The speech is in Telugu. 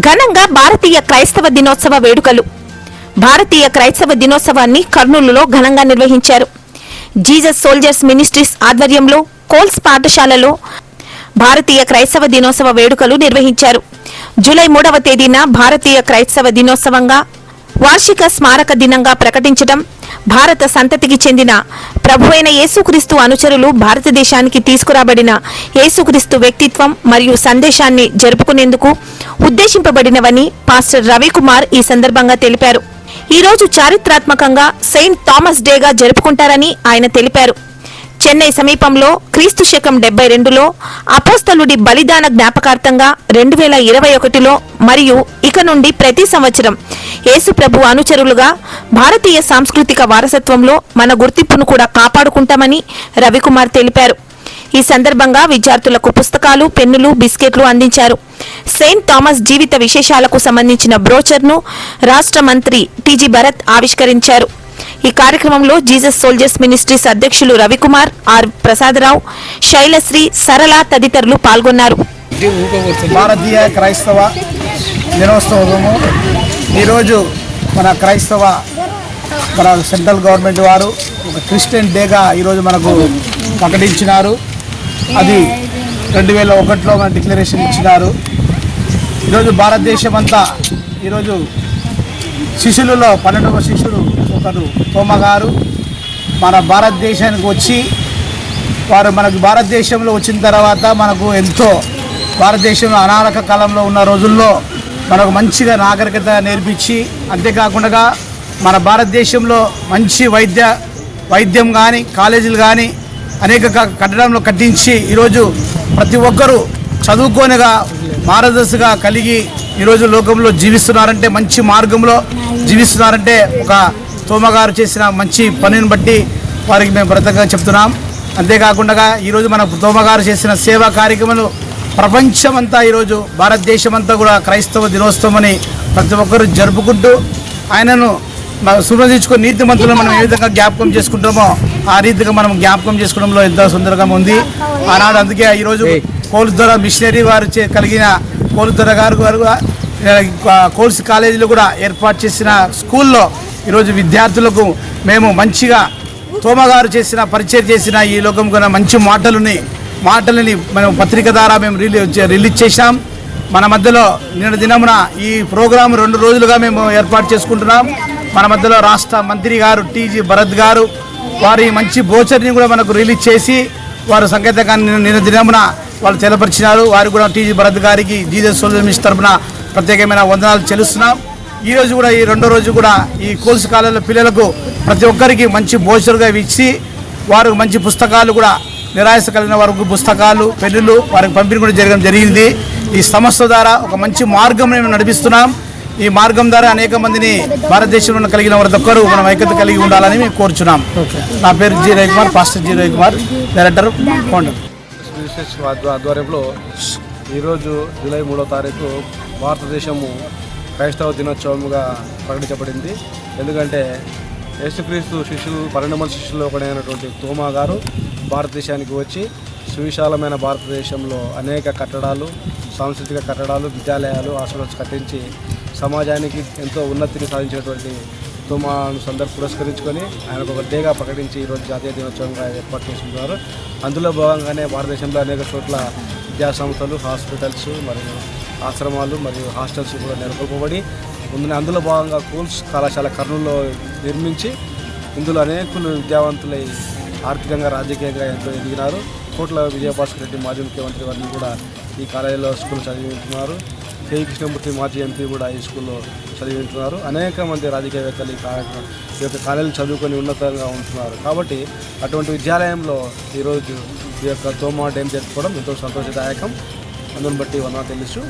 ఘనంగా భారతీయ క్రైస్తవ దినోత్సవ వేడుకలు. భారతీయ క్రైస్తవ దినోత్సవాన్ని కర్నూలులో ఘనంగా నిర్వహించారు. జీజస్ సోల్జర్స్ మినిస్ట్రీస్ ఆధ్వర్యంలో కోల్స్ పాఠశాలలో భారతీయ క్రైస్తవ దినోత్సవ వేడుకలు నిర్వహించారు. జూలై మూడవ తేదీన భారతీయ క్రైస్తవ దినోత్సవంగా వార్షిక స్మారక దినంగా ప్రకటించడం భారత సంతతికి చెందిన ప్రభువైన యేసుక్రీస్తు అనుచరులు భారతదేశానికి తీసుకురాబడిన యేసుక్రీస్తు వ్యక్తిత్వం మరియు సందేశాన్ని జరుపుకునేందుకు ఉద్దేశింపబడినవని పాస్టర్ రవికుమార్ ఈ సందర్భంగా తెలిపారు. ఈ రోజు చారిత్రాత్మకంగా సెయింట్ థామస్ డేగా జరుపుకుంటారని ఆయన తెలిపారు. చెన్నై సమీపంలో క్రీస్తు శకం డెబ్బై రెండులో అపోస్తలుడి బలిదాన జ్ఞాపకార్థంగా రెండు వేల ఇరవై ఒకటిలో మరియు ఇక నుండి ప్రతి సంవత్సరం యేసుప్రభు అనుచరులుగా భారతీయ సాంస్కృతిక వారసత్వంలో మన గుర్తింపును కూడా కాపాడుకుంటామని రవికుమార్ తెలిపారు. ఈ సందర్భంగా విద్యార్థులకు పుస్తకాలు పెన్నులు బిస్కెట్లు అందించారు. సెయింట్ థామస్ జీవిత విశేషాలకు సంబంధించిన బ్రోచర్ను రాష్ట్ర మంత్రి టీజీ భరత్ ఆవిష్కరించారు. ఈ కార్యక్రమంలో జీసస్ సోల్జర్స్ మినిస్ట్రీస్ అధ్యక్షులు రవికుమార్ ఆర్ ప్రసాదరావు శైలశ్రీ సరళ తదితరులు పాల్గొన్నారు. భారతీయ క్రైస్తవ దినోత్సవము. ఈరోజు మన క్రైస్తవ మన సెంట్రల్ గవర్నమెంట్ వారు ఒక క్రిస్టియన్ డేగా ఈరోజు మనకు ప్రకటించినారు. అది రెండు వేల ఒకటిలో మన డిక్లరేషన్ ఇచ్చినారు. ఈరోజు భారతదేశం అంతా ఈరోజు శిష్యులలో పన్నెండవ శిష్యుడు ఒకరు తోమ గారు. మన భారతదేశానికి వచ్చి వారు మనకు భారతదేశంలో వచ్చిన తర్వాత మనకు ఎంతో భారతదేశంలో అనారక కాలంలో ఉన్న రోజుల్లో మనకు మంచిగా నాగరికత నేర్పించి అంతేకాకుండా మన భారతదేశంలో మంచి వైద్య వైద్యం కానీ కాలేజీలు కానీ అనేక కట్టడంలో కట్టించి ఈరోజు ప్రతి ఒక్కరూ చదువుకోనిగా మార్గదర్శిగా కలిగి ఈరోజు లోకంలో జీవిస్తున్నారంటే మంచి మార్గంలో జీవిస్తున్నారంటే ఒక తోమగారు చేసిన మంచి పనిని బట్టి వారికి మేము బ్రతంగా చెప్తున్నాం. అంతేకాకుండా ఈరోజు మన తోమగారు చేసిన సేవా కార్యక్రమాలు ప్రపంచమంతా ఈరోజు భారతదేశం అంతా కూడా క్రైస్తవ దినోత్సవం అని ప్రతి ఒక్కరూ జరుపుకుంటూ ఆయనను సుమరించుకుని నీతి మంత్రులు మనం ఏ విధంగా జ్ఞాపకం చేసుకుంటామో ఆ రీతిగా మనం జ్ఞాపకం చేసుకోవడంలో ఎంతో సుందరంగా ఉంది. ఆనాడు అందుకే ఈరోజు కోలుదొర మిషనరీ వారు కలిగిన కోలుదొర గారు గారు ఆ, కోల్స్ కాలేజీలో కూడా ఏర్పాటు చేసిన స్కూల్లో ఈరోజు విద్యార్థులకు మేము మంచిగా తోమగారు చేసిన పరిచయం చేసిన ఈ లోకం కూడా మంచి మాటలని మాటలని మనం పత్రిక ద్వారా మేము రిలీజ్ రిలీజ్ చేశాం. మన మధ్యలో నిన్న దినమున ఈ ప్రోగ్రాం రెండు రోజులుగా మేము ఏర్పాటు చేసుకుంటున్నాం. మన మధ్యలో రాష్ట్ర మంత్రి గారు టీజీ భరత్ గారు వారి మంచి బోచర్ని కూడా మనకు రిలీజ్ చేసి వారు సంకేతకాన్ని నిన్న- దినమున వాళ్ళు తెలపరిచినారు. వారు కూడా టీజీ భరత్ గారికి జీజస్ సోల్జర్ తరఫున ప్రత్యేకమైన వందనాలు చెల్లిస్తున్నాం. ఈరోజు కూడా ఈ రెండో రోజు కూడా ఈ కోల్స్ కాలేజీల పిల్లలకు ప్రతి ఒక్కరికి మంచి భోజనగా ఇచ్చి వారు మంచి పుస్తకాలు కూడా నిరాశ కలిగిన వారికి పుస్తకాలు పెళ్ళిళ్ళు వారికి పంపిణీ కూడా జరగడం జరిగింది. ఈ సంస్థ ద్వారా ఒక మంచి మార్గం మేము నడిపిస్తున్నాం. ఈ మార్గం ద్వారా అనేక మందిని భారతదేశంలో కలిగిన ప్రతి ఒక్కరు మనం ఐక్యత కలిగి ఉండాలని మేము కోరుచున్నాం. నా పేరు G Ravikumar pastor G Ravikumar director founder. ఆధ్వర్యంలో ఈరోజు జూలై మూడో తారీఖు భారతదేశము క్రైస్తవ దినోత్సవముగా ప్రకటించబడింది. ఎందుకంటే యేసుక్రీస్తు శిష్యులు పన్నెండు మంది శిష్యుల్లో ఒకడైనటువంటి తోమా గారు భారతదేశానికి వచ్చి సువిశాలమైన భారతదేశంలో అనేక కట్టడాలు సాంస్కృతిక కట్టడాలు విద్యాలయాలు హాస్పిటల్స్ కట్టించి సమాజానికి ఎంతో ఉన్నతిని సాధించినటువంటి తుమాను సందర్భ పురస్కరించుకొని ఆయనకు ఒక డేగా ప్రకటించి ఈరోజు జాతీయ దినోత్సవంగా ఏర్పాటు చేసుకున్నారు అందులో భాగంగానే భారతదేశంలో అనేక చోట్ల విద్యా సంస్థలు హాస్పిటల్స్ మరియు ఆశ్రమాలు మరియు హాస్టల్స్ కూడా నెలకొల్పబడి ఉంది అందులో భాగంగా కూల్స్ కళాశాల కర్నూలులో నిర్మించి ఇందులో అనేకులు విద్యావంతులై ఆర్థికంగా రాజకీయంగా ఎంతో ఎదిగినారు. కోట్ల విజయభాస్కర్ రెడ్డి మాజీ ముఖ్యమంత్రి వారిని కూడా ఈ కాలేజీలో స్కూల్ చదివింటున్నారు కే కృష్ణమూర్తి మాజీ ఎంపీ కూడా ఈ స్కూల్లో చదివింటున్నారు. అనేక మంది రాజకీయవేత్తలు ఈ కార్యక్రమం ఈ యొక్క కాలేజీలు చదువుకొని ఉన్నతంగా ఉంటున్నారు. కాబట్టి అటువంటి విద్యాలయంలో ఈరోజు ఈ యొక్క తోమా ఏం జరుపుకోవడం ఎంతో సంతోషదాయకం. అందుని బట్టి వందన తెలుసు